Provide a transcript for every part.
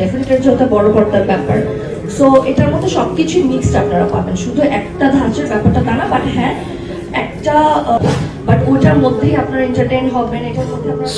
Definitely হচ্ছে বড় পর্দার ব্যাপার। সো এটার মধ্যে সবকিছুই মিক্সড আপনারা পাবেন। শুধু একটা ধাঁচের ব্যাপারটা তা না বাট হ্যাঁ একটা বাট আপনারা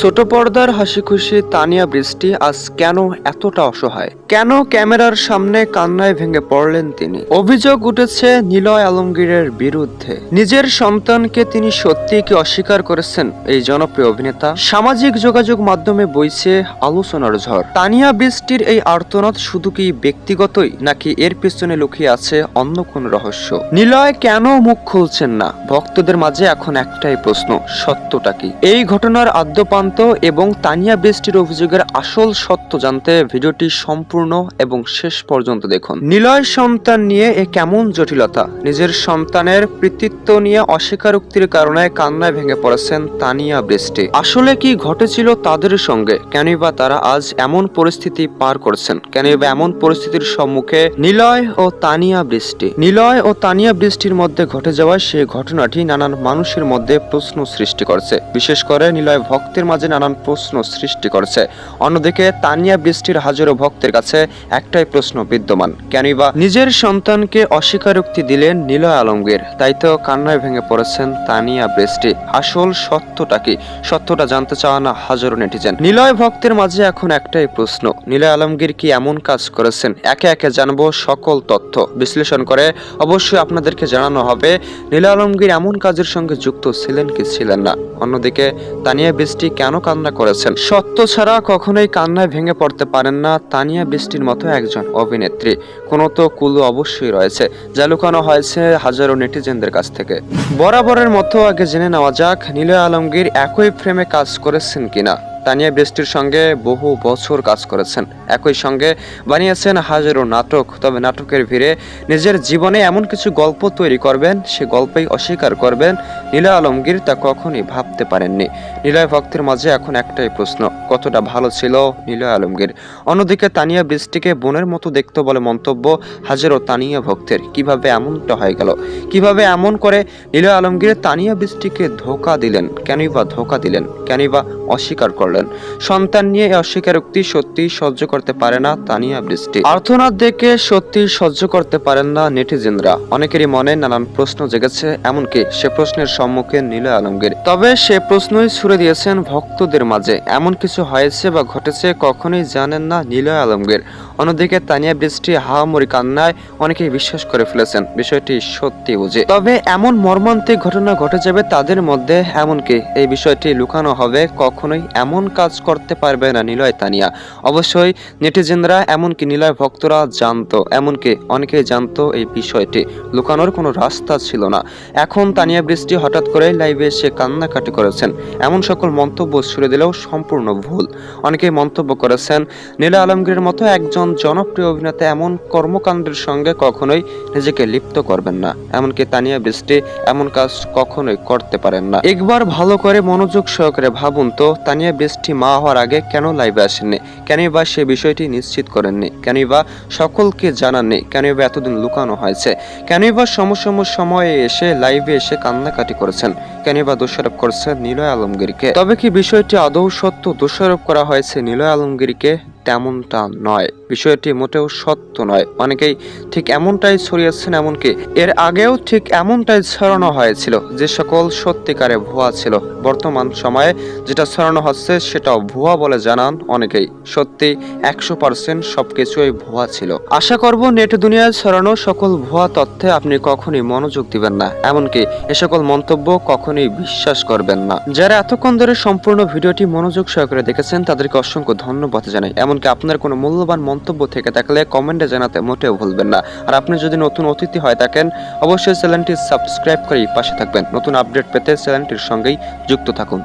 ছোট পর্দার হাসি খুশি তানিয়া বৃষ্টি আজ কেন এতটা অসহায়? কেন ক্যামেরার সামনে কান্নায় ভেঙে পড়লেন তিনি? অভিযোগ উঠেছে নিলয় আলমগীরের বিরুদ্ধে। নিজের সন্তানকে তিনি সত্যি কি অস্বীকার করেছেন এই জনপ্রিয় অভিনেতা? সামাজিক যোগাযোগ মাধ্যমে বইছে আলোচনার ঝড়। তানিয়া বৃষ্টির এই আর্তনাদ শুধু কি ব্যক্তিগতই, নাকি এর পিছনে লুকিয়ে আছে অন্য কোন রহস্য? নিলয় কেন মুখ খুলছেন না? ভক্তদের মাঝে এখন একটাই প্রশ্ন, সত্যটা কি? এই ঘটনার আদ্যপান্ত এবং তানিয়া বৃষ্টির অভিযোগের আসল সত্য জানতে ভিডিওটি সম্পূর্ণ এবং শেষ পর্যন্ত দেখুন। নিলয় সন্তান নিয়ে এ কেমন জটিলতা? নিজের সন্তানের কৃতিত্ব নিয়ে অস্বীকারোক্তির কারণে কান্নায় ভেঙে পড়েছেন তানিয়া বৃষ্টি। আসলে কি ঘটেছিল তাদের সঙ্গে? কেনই বা তারা আজ এমন পরিস্থিতি পার করছেন? কেনই বা এমন পরিস্থিতির সম্মুখে নিলয় ও তানিয়া বৃষ্টি? নিলয় ও তানিয়া বৃষ্টির মধ্যে ঘটে যাওয়া সেই ঘটনাটি নানান মানুষের মধ্যে প্রশ্ন সৃষ্টি করছে। বিশেষ করে নিলয় ভক্তের মাঝে নানান প্রশ্ন সৃষ্টি করছে। অন্যদিকে তানিয়া বৃষ্টির হাজারো ভক্তের কাছে একটাই প্রশ্ন বিদ্যমান কেনই বা নিজের সন্তানকে অস্বীকারোক্তি দিলেন নিলয় আলমগীর? তাই তো কান্নায় ভেঙে পড়েছেন তানিয়া বৃষ্টি। আসল সত্যটা কি? সত্যটা জানতে চাওয়া না হাজারো নেটিজেন। নিলয় ভক্তের মাঝে এখন একটাই প্রশ্ন, নিলয় আলমগীর কি এমন কাজ করেছেন? একে একে জানব সকল তথ্য। বিশ্লেষণ করে অবশ্যই আপনাদেরকে জানানো হবে, নিলয় আলমগীর এমন কাজের সঙ্গে যুক্ত ছিলেন কি ছিলেন না। অন্যদিকে তানিয়া বৃষ্টি কেন কান্না করেছেন? সত্য ছাড়া কখনোই কান্নায় ভেঙে পড়তে পারেন না তানিয়া বৃষ্টির মতো একজন অভিনেত্রী। কোনো তো কুলু অবশ্যই রয়েছে, যা লুকানো হয়েছে হাজারো নেটিজেনদের কাছ থেকে। বরাবরের মতো আগে জেনে নেওয়া যাক, নীলয় আলমগীর একই ফ্রেমে কাজ করেছেন কিনা। তানিয়া বৃষ্টির সঙ্গে বহু বছর কাজ করেছেন। একই সঙ্গে বানিয়েছেন হাজারো নাটক, তবে নাটকের ভিড়ে নিজের জীবনে এমন কিছু গল্প তৈরি করবেন, সে গল্পেই অস্বীকার করবেন নীলা আলমগীর, তা কখনই ভাবতে পারেননি। নীলয় ভক্তের মাঝে এখন একটাই প্রশ্ন, কতটা ভালো ছিল নীলয় আলমগীর? অন্যদিকে তানিয়া বৃষ্টিকে বোনের মতো দেখতে বলে মন্তব্য হাজারো তানিয়া ভক্তের। কীভাবে এমনটা হয়ে গেল? কীভাবে এমন করে নীলয় আলমগীর তানিয়া বৃষ্টিকে ধোকা দিলেন? কেনই বা ধোকা দিলেন? কেনই বা অস্বীকার করলেন। সন্তান নিয়ে এই অস্বীকারোক্তি সত্যি সহ্য করতে পারে না তানিয়া বৃষ্টি। আর্থনাদ দেখে সত্যি সহ্য করতে পারেন না নেটিজেনরা। অনেকেরই মনে নানান প্রশ্ন জেগেছে, এমনকি সে প্রশ্নের সম্মুখীন নীলয় আলমগীর। তবে সে প্রশ্নই ছুড়ে দিয়েছেন ভক্তদের মাঝে। এমন কিছু হয়েছে বা ঘটেছে কখনোই জানেন না নীলয় আলমগীর। অন্যদিকে তানিয়া বৃষ্টি হাহামরি কান্নায় অনেকেই বিশ্বাস করে ফেলেছেন, বিষয়টি সত্যি বুঝে। তবে এমন মর্মান্তিক ঘটনা ঘটে যাবে তাদের মধ্যে, এমনকি এই বিষয়টি লুকানো হবে কখনোই এমন কাজ করতে পারবে না নিলয় তানিয়া। অবশ্যই নেটিজেনরা এমনকি নিলয় ভক্তরা জানতো, এমনকি অনেকেই জানতো এই বিষয়টি। লুকানোর কোনো রাস্তা ছিল না। এখন তানিয়া বৃষ্টি হঠাৎ করে লাইভে এসে কান্নাকাটি করেছেন। এমন সকল মন্তব্য ছুড়ে দিলেও সম্পূর্ণ ভুল। অনেকেই মন্তব্য করেছেন, নীলা আলমগীরের মতো একজন জনপ্রিয় অভিনেতা এমন কর্মকাণ্ডের সঙ্গে কখনোই নিজেকে লিপ্ত করবেন না। এমনকি তানিয়া বৃষ্টি এমন কাজ কখনোই করতে পারেন না। একবার ভালো করে মনোযোগ সহকারে ভাবুন তো তানিয়া বৃষ্টি মা হওয়ার আগে কেন লাইভে আসেননি? কেনই বা সে বিষয়টি নিশ্চিত করেননি? কেনই বা সকলকে জানাননি? কেনই বা এতদিন লুকানো হয়েছে? কেনই বা সমসম, সময়ে এসে লাইভে এসে কান্নাকাটি করেছেন? কেনই বা দোষারোপ করছেন নিলয় আলমগীরকে? তবে কি বিষয়টি আদৌ সত্য দোষারোপ করা হয়েছে নিলয় আলমগীরকে? তেমনটা নয়। বিষয়টি মোটেও সত্য নয়। অনেকেই ঠিক এমনটাই ছড়িয়েছেন, এমনকি এর আগেও ঠিক এমনটাই ছড়ানো হয়েছিল, যে সকল সত্যিকারে ভুয়া ছিল। বর্তমান সময়ে যেটা ছড়ানো হচ্ছে সেটাও ভুয়া বলে জানান অনেকেই। সত্যি, একশো পার্সেন্ট সবকিছুই ভুয়া ছিল। আশা করব নেট দুনিয়ায় ছড়ানো সকল ভুয়া তথ্যে আপনি কখনই মনোযোগ দিবেন না, এমনকি এ সকল মন্তব্য কখনোই বিশ্বাস করবেন না। যারা এতক্ষণ ধরে সম্পূর্ণ ভিডিওটি মনোযোগ সহকারে দেখেছেন, তাদেরকে অসংখ্য ধন্যবাদ জানাই। এমনকি আপনার কোনো মূল্যবান মন্তব্য থেকে থাকলে কমেন্টে জানাতে মোটেও ভুলবেন না। আর আপনি যদি নতুন অতিথি হয় থাকেন, অবশ্যই চ্যানেলটি সাবস্ক্রাইব করেই পাশে থাকবেন। নতুন আপডেট পেতে চ্যানেলটির সঙ্গেই যুক্ত থাকুন।